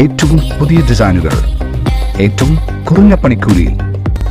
ഏറ്റവും പുതിയ ഡിസൈനുകൾ ഏറ്റവും കുറഞ്ഞ പണിക്കൂലിയിൽ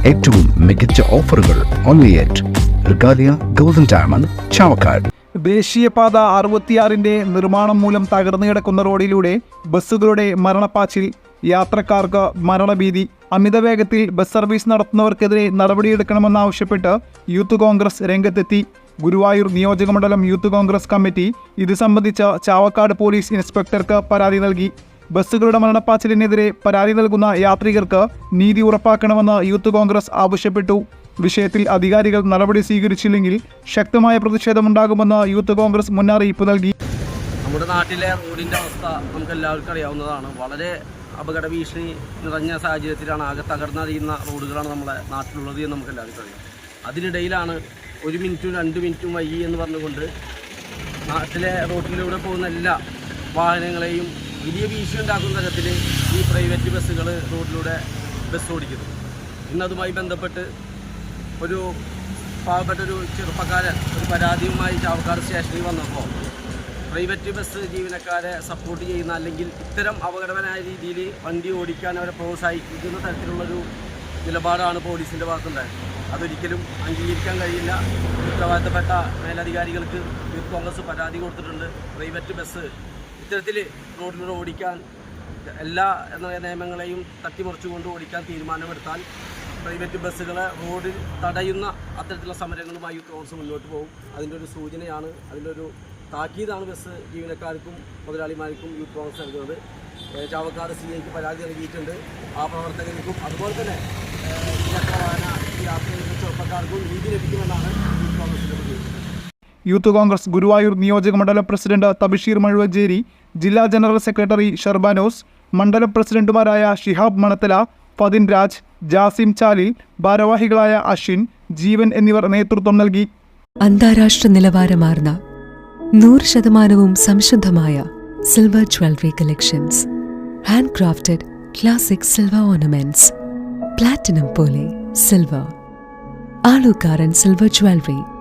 ഏറ്റവും മികച്ച ഓഫറുകൾ only at Regalia golden diamond Chavakkad ദേശീയപാത അറുപത്തിയാറിന്റെ നിർമ്മാണം മൂലം തകർന്നു കിടക്കുന്ന റോഡിലൂടെ ബസ്സുകളുടെ മരണപ്പാച്ചിൽ യാത്രക്കാർക്ക് മരണഭീതി അമിത വേഗത്തിൽ ബസ് സർവീസ് നടത്തുന്നവർക്കെതിരെ നടപടിയെടുക്കണമെന്നാവശ്യപ്പെട്ട് യൂത്ത് കോൺഗ്രസ് രംഗത്തെത്തി. ഗുരുവായൂർ നിയോജകമണ്ഡലം യൂത്ത് കോൺഗ്രസ് കമ്മിറ്റി ഇത് സംബന്ധിച്ച ചാവക്കാട് പോലീസ് ഇൻസ്പെക്ടർക്ക് പരാതി നൽകി. ബസ്സുകളുടെ മരണപ്പാച്ചിലിനെതിരെ പരാതി നൽകുന്ന യാത്രികർക്ക് നീതി ഉറപ്പാക്കണമെന്ന് യൂത്ത് കോൺഗ്രസ് ആവശ്യപ്പെട്ടു. വിഷയത്തിൽ അധികാരികൾ നടപടി സ്വീകരിച്ചില്ലെങ്കിൽ ശക്തമായ പ്രതിഷേധമുണ്ടാകുമെന്ന് യൂത്ത് കോൺഗ്രസ് മുന്നറിയിപ്പ് നൽകി. നമ്മുടെ നാട്ടിലെ റോഡിന്റെ അവസ്ഥ നമുക്ക് എല്ലാവർക്കും അറിയാവുന്നതാണ്. വളരെ അപകട ഭീഷണി നിറഞ്ഞ സാഹചര്യത്തിലാണ് ആകെ തകർന്നറിയുന്ന റോഡുകളാണ് നമ്മുടെ നാട്ടിലുള്ളത് എന്ന് നമുക്ക് എല്ലാവർക്കും അറിയാം. അതിനിടയിലാണ് ഒരു മിനിറ്റും രണ്ട് മിനിറ്റും വൈകി എന്ന് പറഞ്ഞുകൊണ്ട് നാട്ടിലെ റോഡിലൂടെ പോകുന്ന എല്ലാ വാഹനങ്ങളെയും വലിയ ഭീഷണി ഉണ്ടാക്കുന്ന തരത്തിൽ ഈ പ്രൈവറ്റ് ബസ്സുകൾ റോഡിലൂടെ ബസ് ഓടിക്കുന്നു. ഇന്നതുമായി ബന്ധപ്പെട്ട് ഒരു പാവപ്പെട്ട ഒരു ചെറുപ്പക്കാരൻ ഒരു പരാതിയുമായി ചാവക്കാട് സ്റ്റേഷനിൽ വന്നപ്പോൾ പ്രൈവറ്റ് ബസ് ജീവനക്കാരെ സപ്പോർട്ട് ചെയ്യുന്ന അല്ലെങ്കിൽ ഇത്തരം അപകടകരമായ രീതിയിൽ വണ്ടി ഓടിക്കാൻ അവരെ പ്രോത്സാഹിപ്പിക്കുന്ന തരത്തിലുള്ളൊരു നിലപാടാണ് പോലീസിന്റെ ഭാഗത്തുണ്ടായത്. അതൊരിക്കലും അംഗീകരിക്കാൻ കഴിയില്ല. ഉത്തരവാദിത്തപ്പെട്ട മേലധികാരികൾക്ക് യൂത്ത് കോൺഗ്രസ് പരാതി കൊടുത്തിട്ടുണ്ട്. പ്രൈവറ്റ് ബസ് ഇത്തരത്തിൽ റോഡിലൂടെ ഓടിക്കാൻ എല്ലാ നിയമങ്ങളെയും തട്ടിമറിച്ചുകൊണ്ട് ഓടിക്കാൻ തീരുമാനമെടുത്താൽ പ്രൈവറ്റ് ബസ്സുകളെ റോഡിൽ തടയുന്ന അത്തരത്തിലുള്ള സമരങ്ങളുമായി യൂത്ത് മുന്നോട്ട് പോകും. അതിന്റെ ഒരു സൂചനയാണ് അതിന്റെ ഒരു താക്കീതാണ് ബസ് ജീവനക്കാർക്കും മുതലാളിമാർക്കും യൂത്ത് കോൺഗ്രസ് നൽകുന്നത്. ചാവക്കാട് സി ഐക്ക് പരാതി നൽകിയിട്ടുണ്ട്. ആ പ്രവർത്തകർക്കും അതുപോലെ തന്നെ ഏഹ് ഇരുചക്ര വാഹന യാത്ര ചെയ്യുന്ന ചെറുപ്പക്കാർക്കും നീതി ലഭിക്കുമെന്നാണ് യൂത്ത് കോൺഗ്രസ് ഗുരുവായൂർ നിയോജക മണ്ഡലം പ്രസിഡന്റ് തബിഷീർ മഴുവഞ്ചേരി ജില്ലാ ജനറൽ സെക്രട്ടറി ഷർബാനോസ് മണ്ഡലം പ്രസിഡന്റുമാരായ ഷിഹാബ് മണത്തല ഫതിൻ രാജ് ജാസിം ചാലിൽ ഭാരവാഹികളായ അശ്വിൻ ജീവൻ എന്നിവർ നേതൃത്വം നൽകി. അന്താരാഷ്ട്ര നിലവാരമാർന്ന നൂറ് ശതമാനവും സംശുദ്ധമായ silver jewellery collections. Hand crafted classic silver ornaments. Platinum പോലെ സിൽവർ. ആളുകാരൻ silver jewellery.